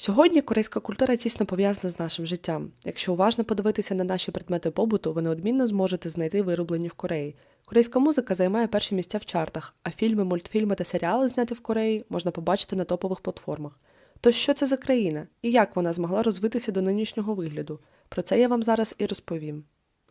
Сьогодні корейська культура тісно пов'язана з нашим життям. Якщо уважно подивитися на наші предмети побуту, ви неодмінно зможете знайти вироблені в Кореї. Корейська музика займає перші місця в чартах, а фільми, мультфільми та серіали, зняті в Кореї, можна побачити на топових платформах. То що це за країна і як вона змогла розвитися до нинішнього вигляду? Про це я вам зараз і розповім.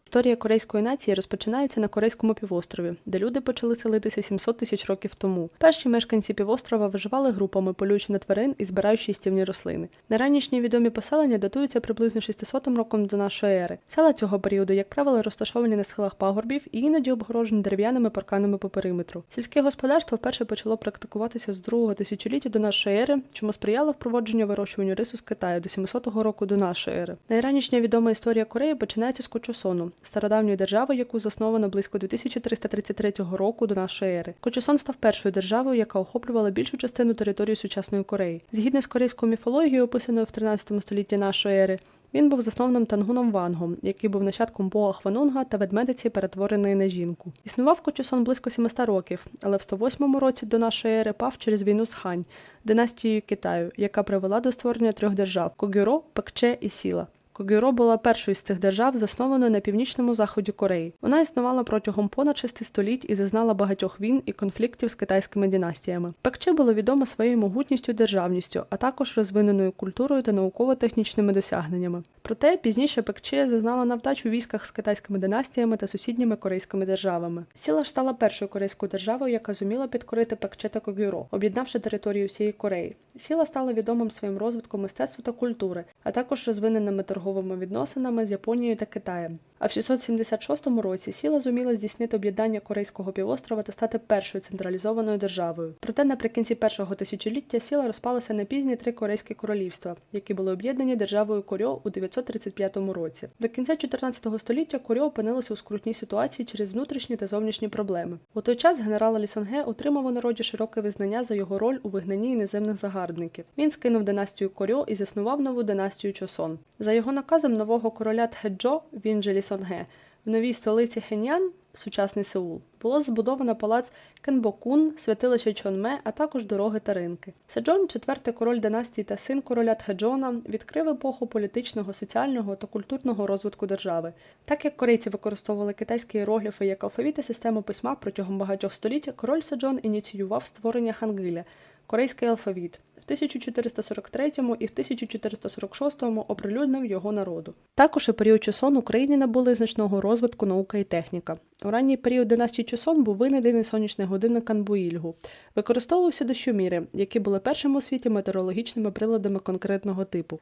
Історія корейської нації розпочинається на Корейському півострові, де люди почали селитися 700 тисяч років тому. Перші мешканці півострова виживали групами, полюючи на тварин і збираючи їстівні рослини. Найранішні відомі поселення датуються приблизно 600 роком до нашої ери. Села цього періоду, як правило, розташовані на схилах пагорбів і іноді обгорожені дерев'яними парканами по периметру. Сільське господарство вперше почало практикуватися з другого тисячоліття до нашої ери, чому сприяло впровадженню вирощуванню рису з Китаю до 700 року до нашої ери. Найранішня відома історія Кореї починається з Кочосону, стародавньої держави, яку засновано близько 2333 року до нашої ери. Кочосон став першою державою, яка охоплювала більшу частину території сучасної Кореї. Згідно з корейською міфологією, описаною в 13 столітті нашої ери, він був заснованим Тангуном Вангом, який був нащадком бога Хванунга та ведмедиці, перетвореної на жінку. Існував Кочосон близько 700 років, але в 108 році до нашої ери пав через війну з Хань, династією Китаю, яка привела до створення трьох держав Когюро, Пекче і Сіла. Когюро була першою з цих держав, заснованою на північному заході Кореї. Вона існувала протягом понад шести століть і зазнала багатьох війн і конфліктів з китайськими династіями. Пекче було відомо своєю могутністю державністю, а також розвиненою культурою та науково-технічними досягненнями. Проте пізніше Пекче зазнала навдач у військах з китайськими династіями та сусідніми корейськими державами. Сіла ж стала першою корейською державою, яка зуміла підкорити Пекче та Когюро, об'єднавши територію всієї Кореї. Сіла стала відомим своїм розвитком мистецтва та культури, а також розвиненими торговими відносинами з Японією та Китаєм. А в 676 році Сіла зуміла здійснити об'єднання Корейського півострова та стати першою централізованою державою. Проте наприкінці першого тисячоліття Сіла розпалася на пізні три корейські королівства, які були об'єднані державою Корьо у 935 році. До кінця 14 століття Корьо опинилося у скрутній ситуації через внутрішні та зовнішні проблеми. У той час генерал Лісонге отримав у народі широке визнання за його роль у вигнанні іноземних загарбників. Він скинув династію Корьо і заснував нову династію Чосон. За його наказом нового короля Тхеджо, він же Лісонге, в новій столиці Хеньян, сучасний Сеул, було збудовано палац Кенбокун, святилище Чонме, а також дороги та ринки. Седжон, четвертий король династії та син короля Тхеджона, відкрив епоху політичного, соціального та культурного розвитку держави. Так як корейці використовували китайські іерогліфи як алфавіт і систему письма протягом багатьох століть, король Седжон ініціював створення хангиля – корейський алфавіт. В 1443 і в 1446 оприлюднив його народу. Також у період Чосон Україні набули значного розвитку наука і техніка. У ранній період династії Чосон був винайдений сонячний годинник Канбуїльгу. Використовувався дощоміри, які були першими у світі метеорологічними приладами конкретного типу.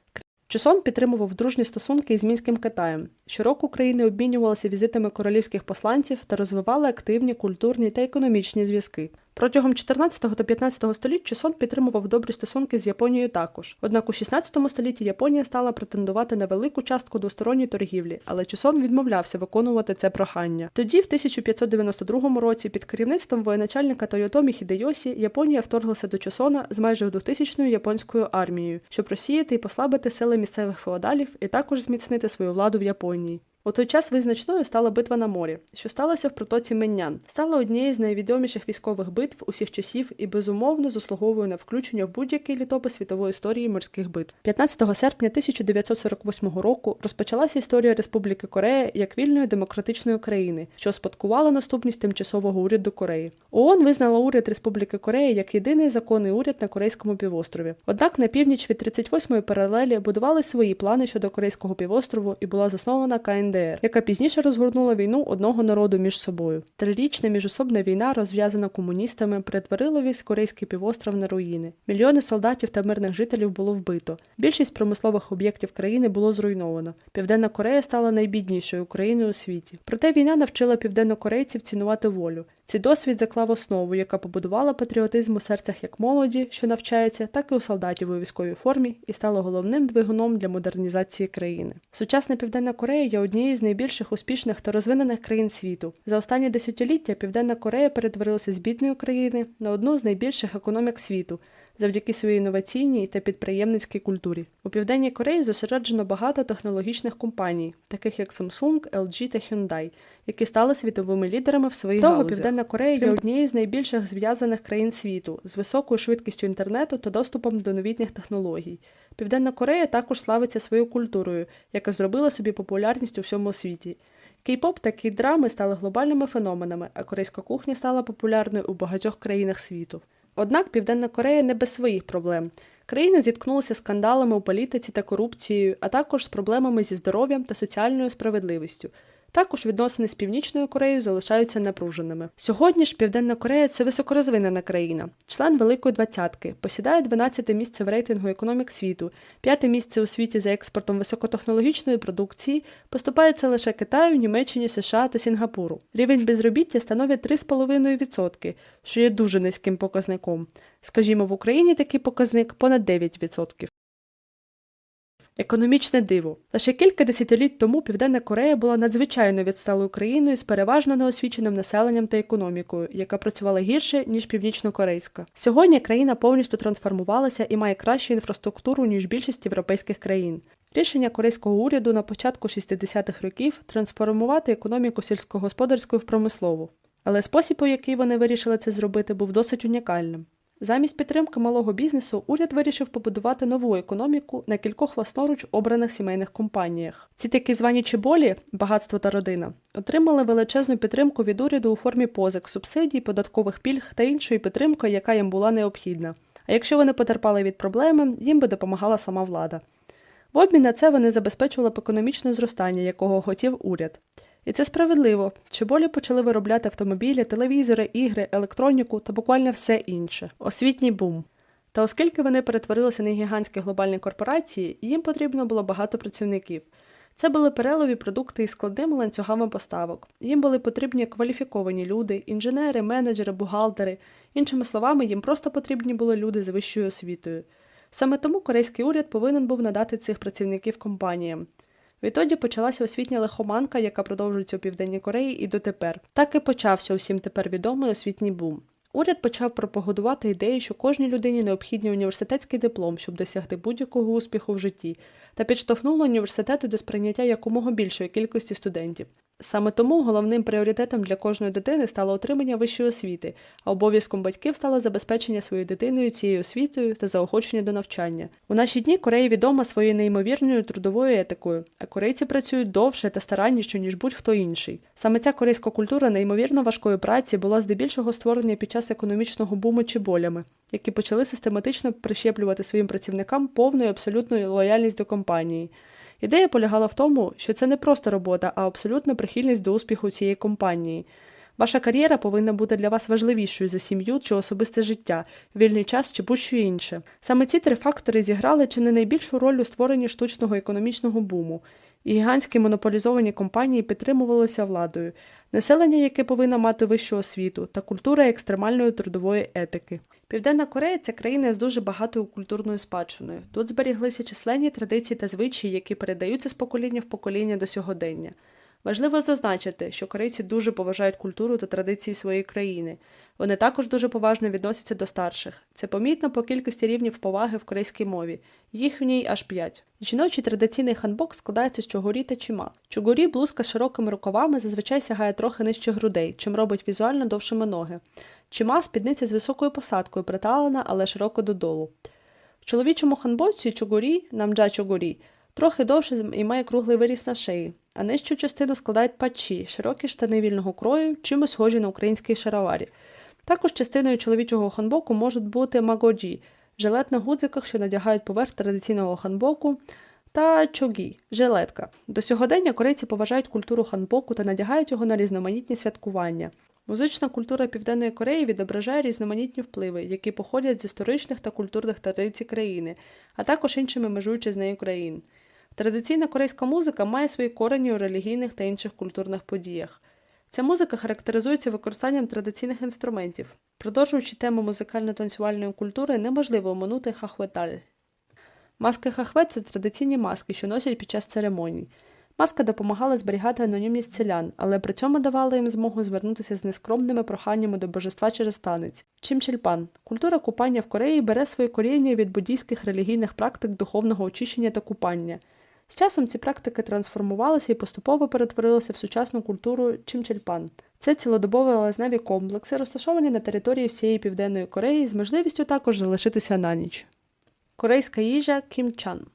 Чосон підтримував дружні стосунки із мінським Китаєм. Щороку країни обмінювалися візитами королівських посланців та розвивали активні культурні та економічні зв'язки. Протягом 14 та 15 століть Чосон підтримував добрі стосунки з Японією також. Однак у 16 столітті Японія стала претендувати на велику частку двосторонньої торгівлі, але Чосон відмовлявся виконувати це прохання. Тоді, в 1592 році, під керівництвом воєначальника Тойотомі Хідейосі, Японія вторглася до Чосона з майже 2000-ю японською армією, щоб розсіяти і послабити сили місцевих феодалів і також зміцнити свою владу в Японії. У той час визначною стала битва на морі, що сталося в протоці Меннян. Стала однією з найвідоміших військових битв усіх часів і безумовно заслуговує на включення в будь-який літопис світової історії морських битв. 15 серпня 1948 року розпочалася історія Республіки Корея як вільної демократичної країни, що спадкувала наступність тимчасового уряду Кореї. ООН визнала уряд Республіки Корея як єдиний законний уряд на Корейському півострові. Однак на північ від 38-ї паралелі будували свої плани щодо Корейського півострову і була заснована КНДР. яка пізніше розгорнула війну одного народу між собою. Трирічна міжособна війна, розв'язана комуністами, перетворила весь корейський півостров на руїни. Мільйони солдатів та мирних жителів було вбито. Більшість промислових об'єктів країни було зруйновано. Південна Корея стала найбіднішою країною у світі. Проте війна навчила південнокорейців цінувати волю. Цей досвід заклав основу, яка побудувала патріотизм у серцях як молоді, що навчається, так і у солдатів у військовій формі, і стала головним двигуном для модернізації країни. Сучасна Південна Корея є однією з найбільших успішних та розвинених країн світу. За останні десятиліття Південна Корея перетворилася з бідної країни на одну з найбільших економік світу. Завдяки своїй інноваційній та підприємницькій культурі у південній Кореї зосереджено багато технологічних компаній, таких як Samsung, LG та Hyundai, які стали світовими лідерами в своїх Того, галузях. Південна Корея є однією з найбільших зв'язаних країн світу з високою швидкістю інтернету та доступом до новітніх технологій. Південна Корея також славиться своєю культурою, яка зробила собі популярність у всьому світі. Кей-поп та кей-драми стали глобальними феноменами, а корейська кухня стала популярною у багатьох країнах світу. Однак Південна Корея не без своїх проблем. Країна зіткнулася з скандалами у політиці та корупцією, а також з проблемами зі здоров'ям та соціальною справедливістю. Також відносини з Північною Кореєю залишаються напруженими. Сьогодні ж Південна Корея це високорозвинена країна, член Великої Двадцятки, посідає 12 місце в рейтингу економік світу, п'яте місце у світі за експортом високотехнологічної продукції, поступаються лише Китаю, Німеччині, США та Сінгапуру. Рівень безробіття становить 3,5%, що є дуже низьким показником. Скажімо, в Україні такий показник понад 9%. Економічне диво. Лише кілька десятиліть тому Південна Корея була надзвичайно відсталою країною з переважно неосвіченим населенням та економікою, яка працювала гірше, ніж північно-корейська. Сьогодні країна повністю трансформувалася і має кращу інфраструктуру, ніж більшість європейських країн. Рішення корейського уряду на початку 60-х років трансформувати економіку сільськогосподарською в промислову. Але спосіб, у який вони вирішили це зробити, був досить унікальним. Замість підтримки малого бізнесу уряд вирішив побудувати нову економіку на кількох власноруч обраних сімейних компаніях. Ці такі звані чеболі, багатство та родина, отримали величезну підтримку від уряду у формі позик, субсидій, податкових пільг та іншої підтримки, яка їм була необхідна. А якщо вони потерпали від проблеми, їм би допомагала сама влада. В обмін на це вони забезпечували б економічне зростання, якого хотів уряд. І це справедливо. Чеболі почали виробляти автомобілі, телевізори, ігри, електроніку та буквально все інше. Освітній бум. Та оскільки вони перетворилися на гігантські глобальні корпорації, їм потрібно було багато працівників. Це були перелові продукти із складними ланцюгами поставок. Їм були потрібні кваліфіковані люди, інженери, менеджери, бухгалтери. Іншими словами, їм просто потрібні були люди з вищою освітою. Саме тому корейський уряд повинен був надати цих працівників компаніям. Відтоді почалася освітня лихоманка, яка продовжується у Південній Кореї і дотепер. Так і почався усім тепер відомий освітній бум. Уряд почав пропагодувати ідею, що кожній людині необхідний університетський диплом, щоб досягти будь-якого успіху в житті, та підштовхнуло університети до сприйняття якомога більшої кількості студентів. Саме тому головним пріоритетом для кожної дитини стало отримання вищої освіти, а обов'язком батьків стало забезпечення своєю дитиною цією освітою та заохочення до навчання. У наші дні Корея відома своєю неймовірною трудовою етикою, а корейці працюють довше та старанніше, ніж будь-хто інший. Саме ця корейська культура неймовірно важкої праці була здебільшого створена під час економічного буму чи болями, які почали систематично прищеплювати своїм працівникам повну і абсолютну лояльність до компанії. Ідея полягала в тому, що це не просто робота, а абсолютна прихильність до успіху цієї компанії. Ваша кар'єра повинна бути для вас важливішою за сім'ю чи особисте життя, вільний час чи будь-що інше. Саме ці три фактори зіграли чи не найбільшу роль у створенні штучного економічного буму, і гігантські монополізовані компанії підтримувалися владою, населення, яке повинно мати вищу освіту, та культура екстремальної трудової етики. Південна Корея це країна з дуже багатою культурною спадщиною. Тут зберіглися численні традиції та звичаї, які передаються з покоління в покоління до сьогодення. Важливо зазначити, що корейці дуже поважають культуру та традиції своєї країни. Вони також дуже поважно відносяться до старших. Це помітно по кількості рівнів поваги в корейській мові. Їх в ній аж п'ять. Жіночий традиційний ханбок складається з чогурі та чима. Чугурі блузка з широкими рукавами зазвичай сягає трохи нижче грудей, чим робить візуально довшими ноги. Чима спідниця з високою посадкою, приталена, але широко додолу. В чоловічому ханбоці чугурі, намджа чугурі, трохи довше і має круглий виріс на шиї, а нижчу частину складають патчі, широкі штани вільного крою, чимось схожі на український шароварі. Також частиною чоловічого ханбоку можуть бути магоджі, жилет на гудзиках, що надягають поверх традиційного ханбоку, та чогі жилетка. До сьогодення корейці поважають культуру ханбоку та надягають його на різноманітні святкування. Музична культура Південної Кореї відображає різноманітні впливи, які походять з історичних та культурних традицій країни, а також іншими межуючи з нею країн. Традиційна корейська музика має свої корені у релігійних та інших культурних подіях. Ця музика характеризується використанням традиційних інструментів. Продовжуючи тему музикально-танцювальної культури, неможливо оминути хахветаль. Маски хахвет це традиційні маски, що носять під час церемоній. Маска допомагала зберігати анонімність селян, але при цьому давала їм змогу звернутися з нескромними проханнями до божества через танець. Чимчельпан культура купання в Кореї бере своє коріння від буддійських релігійних практик духовного очищення та купання. З часом ці практики трансформувалися і поступово перетворилися в сучасну культуру Чимчельпан. Це цілодобові лазневі комплекси, розташовані на території всієї Південної Кореї з можливістю також залишитися на ніч. Корейська їжа кімчан.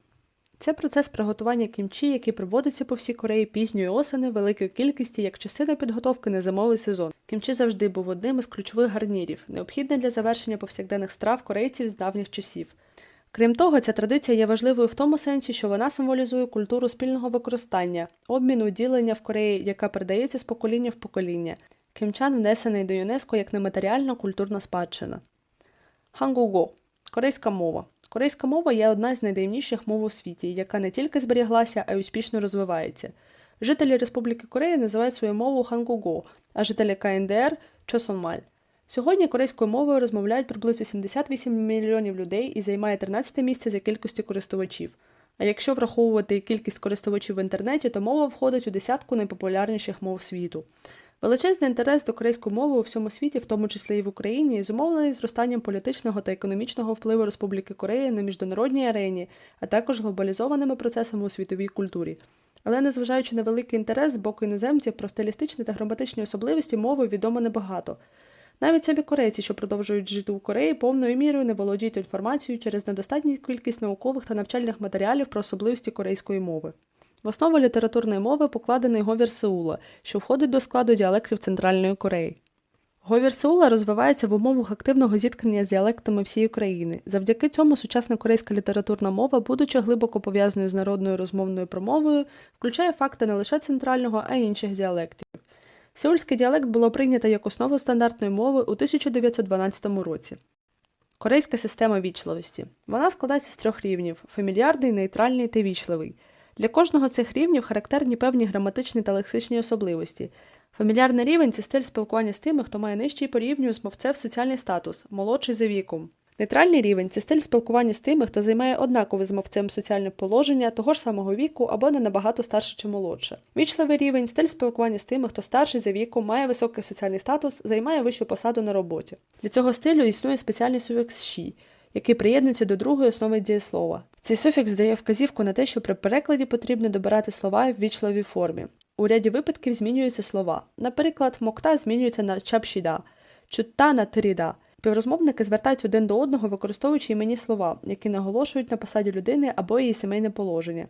Це процес приготування кімчі, який проводиться по всій Кореї пізньої осени великої кількості як частина підготовки на зимовий сезон. Кімчі завжди був одним із ключових гарнірів, необхідним для завершення повсякденних страв корейців з давніх часів. Крім того, ця традиція є важливою в тому сенсі, що вона символізує культуру спільного використання, обміну, ділення в Кореї, яка передається з покоління в покоління. Кімчан внесений до ЮНЕСКО як нематеріальна культурна спадщина. Хангуго корейська мова. Корейська мова є одна з найдавніших мов у світі, яка не тільки зберіглася, а й успішно розвивається. Жителі Республіки Корея називають свою мову хангуго, а жителі КНДР чосонмаль. Сьогодні корейською мовою розмовляють приблизно 78 мільйонів людей і займає 13 місце за кількістю користувачів. А якщо враховувати кількість користувачів в інтернеті, то мова входить у десятку найпопулярніших мов світу. Величезний інтерес до корейської мови у всьому світі, в тому числі і в Україні, зумовлений зростанням політичного та економічного впливу Республіки Корея на міжнародній арені, а також глобалізованими процесами у світовій культурі. Але незважаючи на великий інтерес з боку іноземців про стилістичні та граматичні особливості мови відомо небагато. Навіть самі корейці, що продовжують жити у Кореї, повною мірою не володіють інформацією через недостатню кількість наукових та навчальних матеріалів про особливості корейської мови. В основу літературної мови покладений говір Сеула, що входить до складу діалектів Центральної Кореї. Говір Сеула розвивається в умовах активного зіткнення з діалектами всієї країни. Завдяки цьому сучасна корейська літературна мова, будучи глибоко пов'язаною з народною розмовною промовою, включає факти не лише центрального, а й інших діалектів. Сеульський діалект було прийнято як основу стандартної мови у 1912 році. Корейська система вічливості. Вона складається з трьох рівнів фамільярний, нейтральний та вічливий. Для кожного цих рівнів характерні певні граматичні та лексичні особливості. Фамільярний рівень це стиль спілкування з тими, хто має нижчий по рівню з мовцев соціальний статус, молодший за віком. Нейтральний рівень це стиль спілкування з тими, хто займає однакове з мовцем соціальне положення того ж самого віку або не набагато старше чи молодше. Вічливий рівень стиль спілкування з тими, хто старший за віком, має високий соціальний статус, займає вищу посаду на роботі. Для цього стилю існує спеціальний суфікс «ші», який приєднується до другої основи дієслова. Цей суфікс дає вказівку на те, що при перекладі потрібно добирати слова в вічливій формі. У ряді випадків змінюються слова. Наприклад, мокта змінюється на чапшіда, чутта на тиріда. Співрозмовники звертаються один до одного, використовуючи іменні слова, які наголошують на посаді людини або її сімейне положення.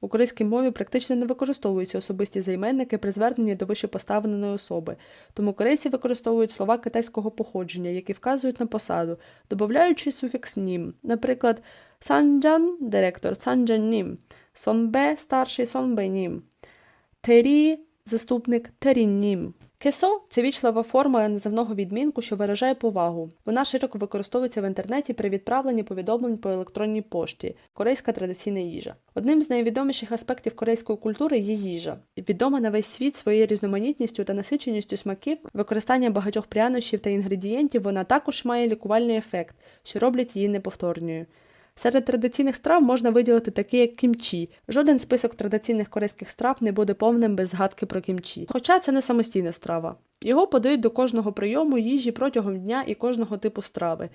У корейській мові практично не використовуються особисті займенники при зверненні до вищепоставленої особи, тому корейці використовують слова китайського походження, які вказують на посаду, додаючи суфікс нім. Наприклад, санджан директор санджан нім, сонбе старший сонбе нім, тері заступник теріннім. Кесо це вічлива форма називного відмінку, що виражає повагу. Вона широко використовується в інтернеті при відправленні повідомлень по електронній пошті, корейська традиційна їжа. Одним з найвідоміших аспектів корейської культури є їжа, відома на весь світ своєю різноманітністю та насиченістю смаків, використання багатьох прянощів та інгредієнтів вона також має лікувальний ефект, що роблять її неповторною. Серед традиційних страв можна виділити такі, як кімчі. Жоден список традиційних корейських страв не буде повним без згадки про кімчі. Хоча це не самостійна страва. Його подають до кожного прийому їжі протягом дня і кожного типу страви.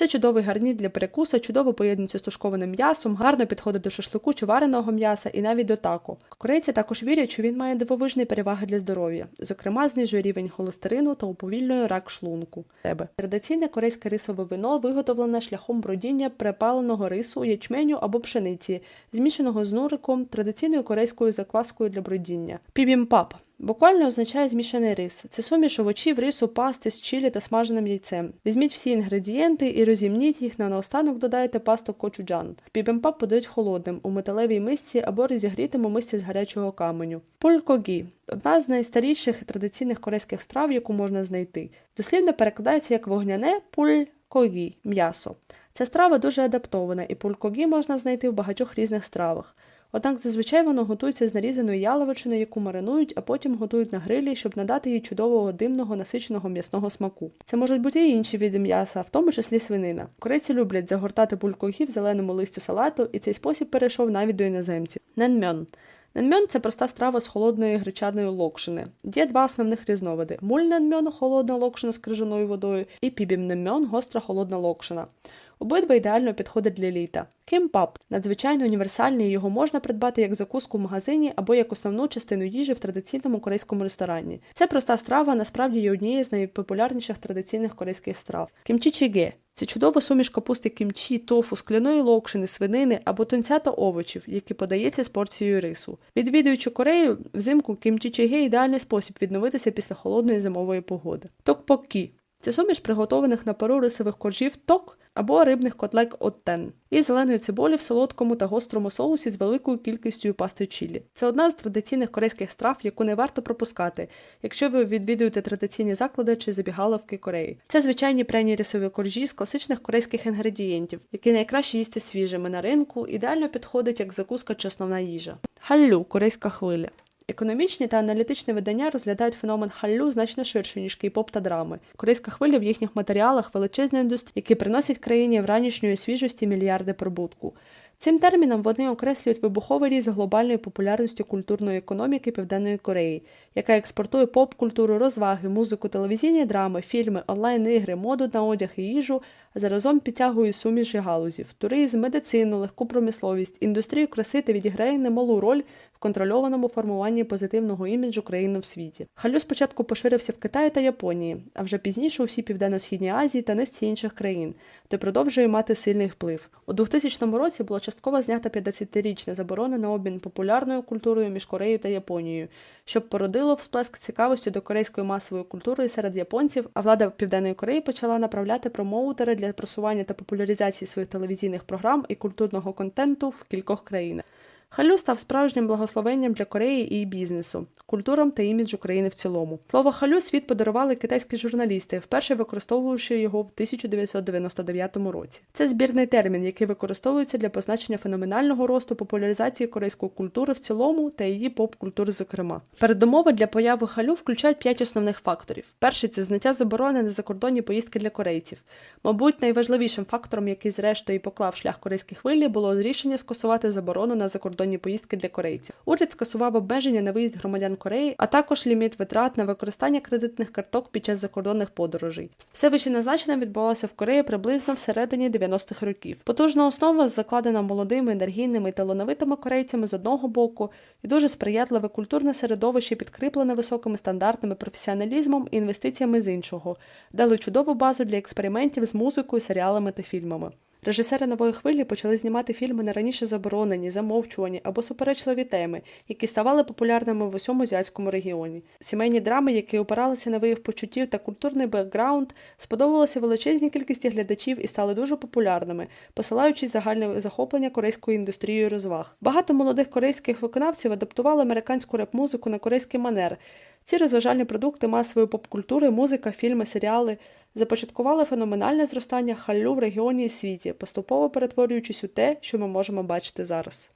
Це чудовий гарнір для перекуса, чудово поєднується з тушкованим м'ясом, гарно підходить до шашлику чи вареного м'яса і навіть до тако. Корейці також вірять, що він має дивовижні переваги для здоров'я, зокрема, знижує рівень холестерину та уповільнює рак шлунку. Тебе традиційне корейське рисове вино виготовлене шляхом бродіння припаленого рису, ячменю або пшениці, змішаного з нуриком, традиційною корейською закваскою для бродіння. Пібімпап Буквально означає змішаний рис. Це суміш овочів, рису, пасти з чилі та смаженим яйцем. Візьміть всі інгредієнти і розімніть їх на наостанок додайте пасту кочуджан. Бібімпап подають холодним у металевій мисці або розігрітому мисці з гарячого каменю. Пулькогі одна з найстаріших традиційних корейських страв, яку можна знайти. Дослівно перекладається як вогняне пулькогі м'ясо. Ця страва дуже адаптована, і пулькогі можна знайти в багатьох різних стравах. Однак зазвичай воно готується з нарізаної яловичини, яку маринують, а потім готують на грилі, щоб надати їй чудового димного насиченого м'ясного смаку. Це можуть бути і інші види м'яса, в тому числі свинина. Корейці люблять загортати пулькохи в зеленому листю салату, і цей спосіб перейшов навіть до іноземців. Ненмьон. Ненмьон це проста страва з холодної гречаної локшини. Є два основних різновиди: муль ненмьон – холодна локшина з крижаною водою, і пібім пібімненмьон – гостра холодна локшина. Обидва ідеально підходять для літа. Кімпап надзвичайно універсальний, його можна придбати як закуску в магазині або як основну частину їжі в традиційному корейському ресторані. Це проста страва насправді є однією з найпопулярніших традиційних корейських страв. Кімчі чіге це чудова суміш капусти кімчі, тофу, скляної локшини, свинини або тунця та овочів, які подається з порцією рису. Відвідуючи Корею, взимку кімчі чіге ідеальний спосіб відновитися після холодної зимової погоди. Токпоккі це суміш приготованих на пару рисових коржів ток або рибних котлет оттен і зеленої цибулі в солодкому та гострому соусі з великою кількістю пасти чілі. Це одна з традиційних корейських страв, яку не варто пропускати, якщо ви відвідуєте традиційні заклади чи забігаловки Кореї. Це звичайні пряні рисові коржі з класичних корейських інгредієнтів, які найкраще їсти свіжими на ринку, ідеально підходить як закуска чи основна їжа. Халлю корейська хвиля. Економічні та аналітичні видання розглядають феномен халлю значно ширше, ніж кей-поп та драми. Корейська хвиля в їхніх матеріалах величезна індустрія, які приносять країні в ранішньої свіжості мільярди прибутку. Цим терміном вони окреслюють вибуховий ріст глобальної популярності культурної економіки Південної Кореї, яка експортує поп-культуру, розваги, музику, телевізійні драми, фільми, онлайн-ігри, моду на одяг і їжу, а заразом підтягує суміші галузів, туризм, медицину, легку промисловість, індустрію краси та відіграє немалу роль в контрольованому формуванні позитивного іміджу країни в світі. Халю спочатку поширився в Китаї та Японії, а вже пізніше у всій Південно-Східній Азії та низці інших країн, де продовжує мати сильний вплив. У 2000 році було частково знята 50-річна заборона на обмін популярною культурою між Кореєю та Японією, щоб породило всплеск цікавості до корейської масової культури серед японців, а влада Південної Кореї почала направляти промоутери для просування та популяризації своїх телевізійних програм і культурного контенту в кількох країнах. Халю став справжнім благословенням для Кореї і бізнесу, культурам та іміджу країни в цілому. Слово халю світ подарували китайські журналісти, вперше використовуючи його в 1999 році. Це збірний термін, який використовується для позначення феноменального росту популяризації корейської культури в цілому та її поп-культури, зокрема. Передумови для появи халю включають п'ять основних факторів. Перший це зняття заборони на закордонні поїздки для корейців. Мабуть, найважливішим фактором, який зрештою поклав шлях корейській хвилі, було рішення скасувати заборону на закордонні поїздки для корейців. Уряд скасував обмеження на виїзд громадян Кореї, а також ліміт витрат на використання кредитних карток під час закордонних подорожей. Все вищеназначене відбувалося в Кореї приблизно всередині 90-х років. Потужна основа закладена молодими, енергійними і талановитими корейцями з одного боку, і дуже сприятливе культурне середовище, підкріплене високими стандартами, професіоналізмом і інвестиціями з іншого, дали чудову базу для експериментів з музикою, серіалами та фільмами. Режисери нової хвилі почали знімати фільми на раніше заборонені, замовчувані або суперечливі теми, які ставали популярними в усьому азіатському регіоні. Сімейні драми, які опиралися на вияв почуттів та культурний бекграунд, сподобалися величезній кількості глядачів і стали дуже популярними, посилаючись загальне захоплення корейською індустрією розваг. Багато молодих корейських виконавців адаптували американську реп-музику на корейський манер. Ці розважальні продукти масової поп-культури, музика, фільми, серіали започаткували феноменальне зростання халлю в регіоні і світі, поступово перетворюючись у те, що ми можемо бачити зараз.